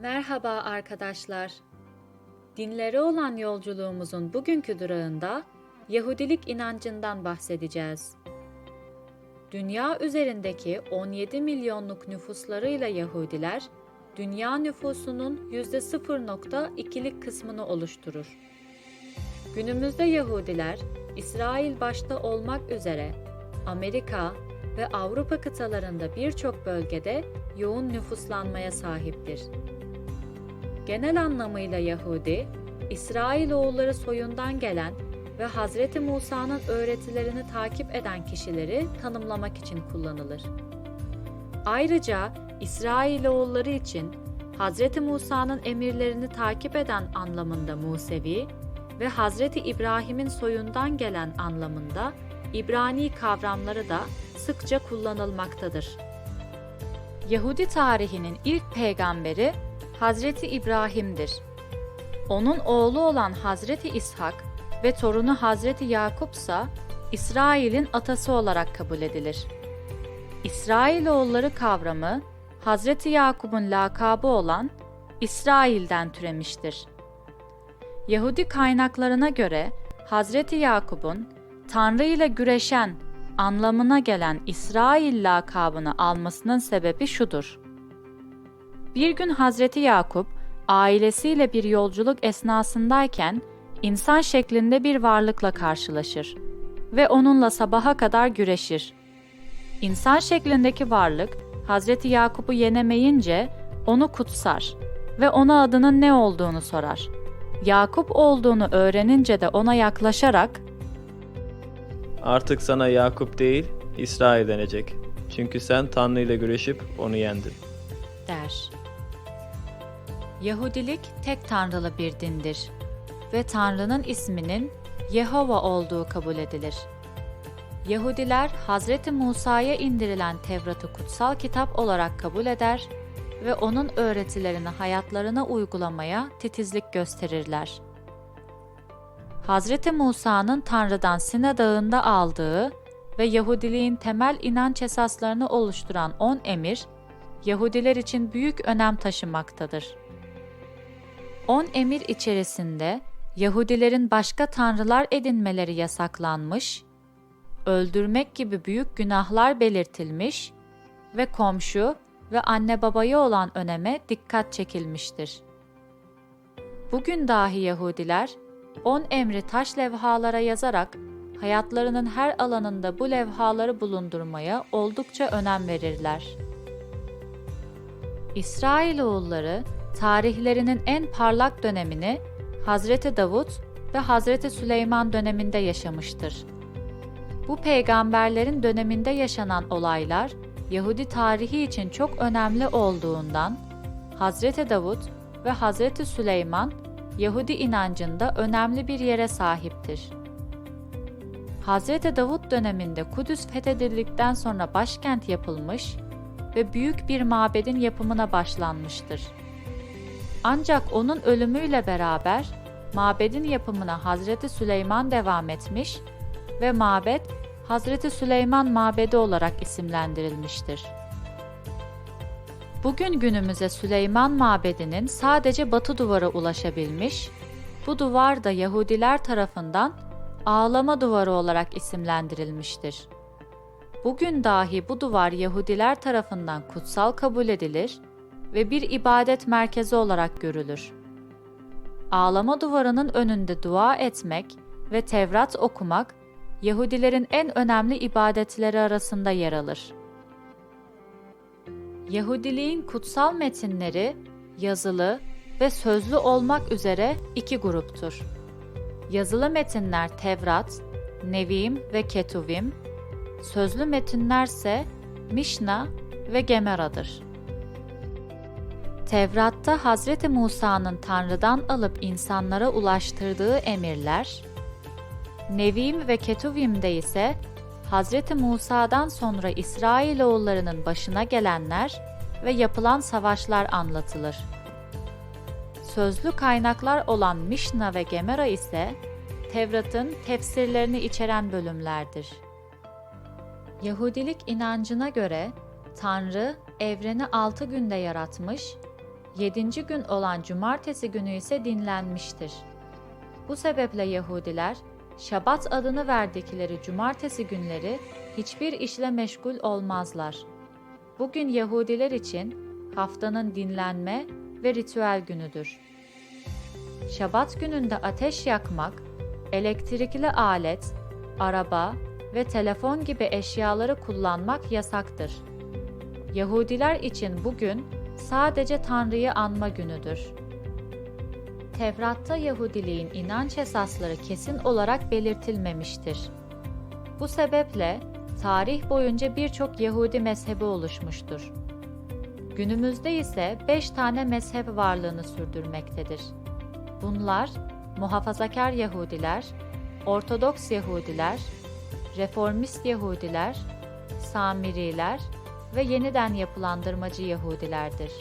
Merhaba arkadaşlar. Dinlere olan yolculuğumuzun bugünkü durağında Yahudilik inancından bahsedeceğiz. Dünya üzerindeki 17 milyonluk nüfuslarıyla Yahudiler, dünya nüfusunun %0.2'lik kısmını oluşturur. Günümüzde Yahudiler, İsrail başta olmak üzere Amerika ve Avrupa kıtalarında birçok bölgede yoğun nüfuslanmaya sahiptir. Genel anlamıyla Yahudi, İsrailoğulları soyundan gelen ve Hazreti Musa'nın öğretilerini takip eden kişileri tanımlamak için kullanılır. Ayrıca İsrailoğulları için Hazreti Musa'nın emirlerini takip eden anlamında Musevi ve Hazreti İbrahim'in soyundan gelen anlamında İbrani kavramları da sıkça kullanılmaktadır. Yahudi tarihinin ilk peygamberi Hazreti İbrahim'dir. Onun oğlu olan Hazreti İshak ve torunu Hazreti Yakup ise İsrail'in atası olarak kabul edilir. İsrailoğulları kavramı Hazreti Yakup'un lakabı olan İsrail'den türemiştir. Yahudi kaynaklarına göre Hazreti Yakup'un Tanrı ile güreşen anlamına gelen İsrail lakabını almasının sebebi şudur. Bir gün Hazreti Yakup ailesiyle bir yolculuk esnasındayken insan şeklinde bir varlıkla karşılaşır ve onunla sabaha kadar güreşir. İnsan şeklindeki varlık Hazreti Yakup'u yenemeyince onu kutsar ve ona adının ne olduğunu sorar. Yakup olduğunu öğrenince de ona yaklaşarak Artık sana Yakup değil, İsrail denecek. Çünkü sen Tanrı ile güreşip onu yendin. Der. Yahudilik tek tanrılı bir dindir ve Tanrı'nın isminin Yehova olduğu kabul edilir. Yahudiler Hazreti Musa'ya indirilen Tevrat'ı kutsal kitap olarak kabul eder ve onun öğretilerini hayatlarına uygulamaya titizlik gösterirler. Hazreti Musa'nın Tanrı'dan Sina Dağı'nda aldığı ve Yahudiliğin temel inanç esaslarını oluşturan 10 emir, Yahudiler için büyük önem taşımaktadır. 10 emir içerisinde Yahudilerin başka tanrılar edinmeleri yasaklanmış, öldürmek gibi büyük günahlar belirtilmiş ve komşu ve anne babaya olan öneme dikkat çekilmiştir. Bugün dahi Yahudiler 10 emri taş levhalara yazarak hayatlarının her alanında bu levhaları bulundurmaya oldukça önem verirler. İsrailoğulları tarihlerinin en parlak dönemini Hazreti Davut ve Hazreti Süleyman döneminde yaşamıştır. Bu peygamberlerin döneminde yaşanan olaylar Yahudi tarihi için çok önemli olduğundan Hazreti Davut ve Hazreti Süleyman Yahudi inancında önemli bir yere sahiptir. Hazreti Davut döneminde Kudüs fethedildikten sonra başkent yapılmış ve büyük bir mabedin yapımına başlanmıştır. Ancak onun ölümüyle beraber mabedin yapımına Hazreti Süleyman devam etmiş ve mabet Hazreti Süleyman Mabedi olarak isimlendirilmiştir. Bugün günümüze Süleyman Mabedi'nin sadece batı duvara ulaşabilmiş, bu duvar da Yahudiler tarafından ağlama duvarı olarak isimlendirilmiştir. Bugün dahi bu duvar Yahudiler tarafından kutsal kabul edilir ve bir ibadet merkezi olarak görülür. Ağlama duvarının önünde dua etmek ve Tevrat okumak Yahudilerin en önemli ibadetleri arasında yer alır. Yahudiliğin kutsal metinleri yazılı ve sözlü olmak üzere iki gruptur. Yazılı metinler Tevrat, Nevim ve Ketuvim, sözlü metinlerse Mişna ve Gemera'dır. Tevrat'ta Hazreti Musa'nın Tanrı'dan alıp insanlara ulaştırdığı emirler, Nevim ve Ketuvim'de ise Hazreti Musa'dan sonra İsrailoğullarının başına gelenler ve yapılan savaşlar anlatılır. Sözlü kaynaklar olan Mişna ve Gemera ise Tevrat'ın tefsirlerini içeren bölümlerdir. Yahudilik inancına göre Tanrı evreni altı günde yaratmış, Yedinci gün olan cumartesi günü ise dinlenmiştir. Bu sebeple Yahudiler, Şabat adını verdikleri cumartesi günleri hiçbir işle meşgul olmazlar. Bugün Yahudiler için haftanın dinlenme ve ritüel günüdür. Şabat gününde ateş yakmak, elektrikli alet, araba ve telefon gibi eşyaları kullanmak yasaktır. Yahudiler için bugün sadece Tanrı'yı anma günüdür. Tevrat'ta Yahudiliğin inanç esasları kesin olarak belirtilmemiştir. Bu sebeple tarih boyunca birçok Yahudi mezhebi oluşmuştur. Günümüzde ise beş tane mezhep varlığını sürdürmektedir. Bunlar muhafazakar Yahudiler, Ortodoks Yahudiler, Reformist Yahudiler, Samiriler ve yeniden yapılandırmacı Yahudilerdir.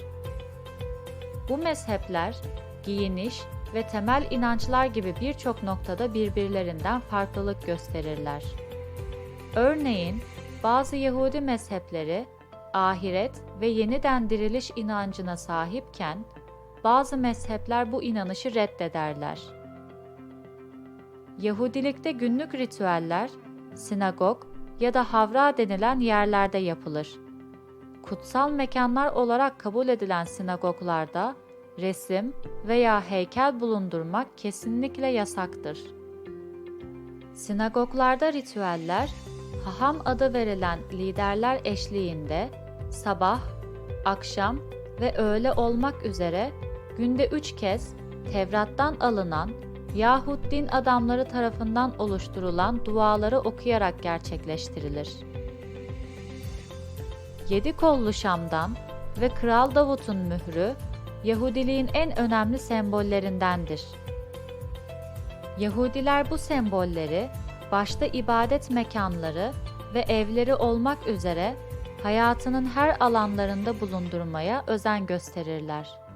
Bu mezhepler giyiniş ve temel inançlar gibi birçok noktada birbirlerinden farklılık gösterirler. Örneğin bazı Yahudi mezhepleri ahiret ve yeniden diriliş inancına sahipken bazı mezhepler bu inanışı reddederler. Yahudilikte günlük ritüeller sinagog ya da havra denilen yerlerde yapılır. Kutsal mekanlar olarak kabul edilen sinagoglarda resim veya heykel bulundurmak kesinlikle yasaktır. Sinagoglarda ritüeller, haham adı verilen liderler eşliğinde sabah, akşam ve öğle olmak üzere günde üç kez Tevrat'tan alınan yahut din adamları tarafından oluşturulan duaları okuyarak gerçekleştirilir. Yedi kollu Şam'dan ve Kral Davut'un mührü, Yahudiliğin en önemli sembollerindendir. Yahudiler bu sembolleri başta ibadet mekanları ve evleri olmak üzere hayatının her alanlarında bulundurmaya özen gösterirler.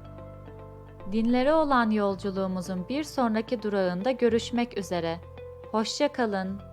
Dinlere olan yolculuğumuzun bir sonraki durağında görüşmek üzere. Hoşça kalın.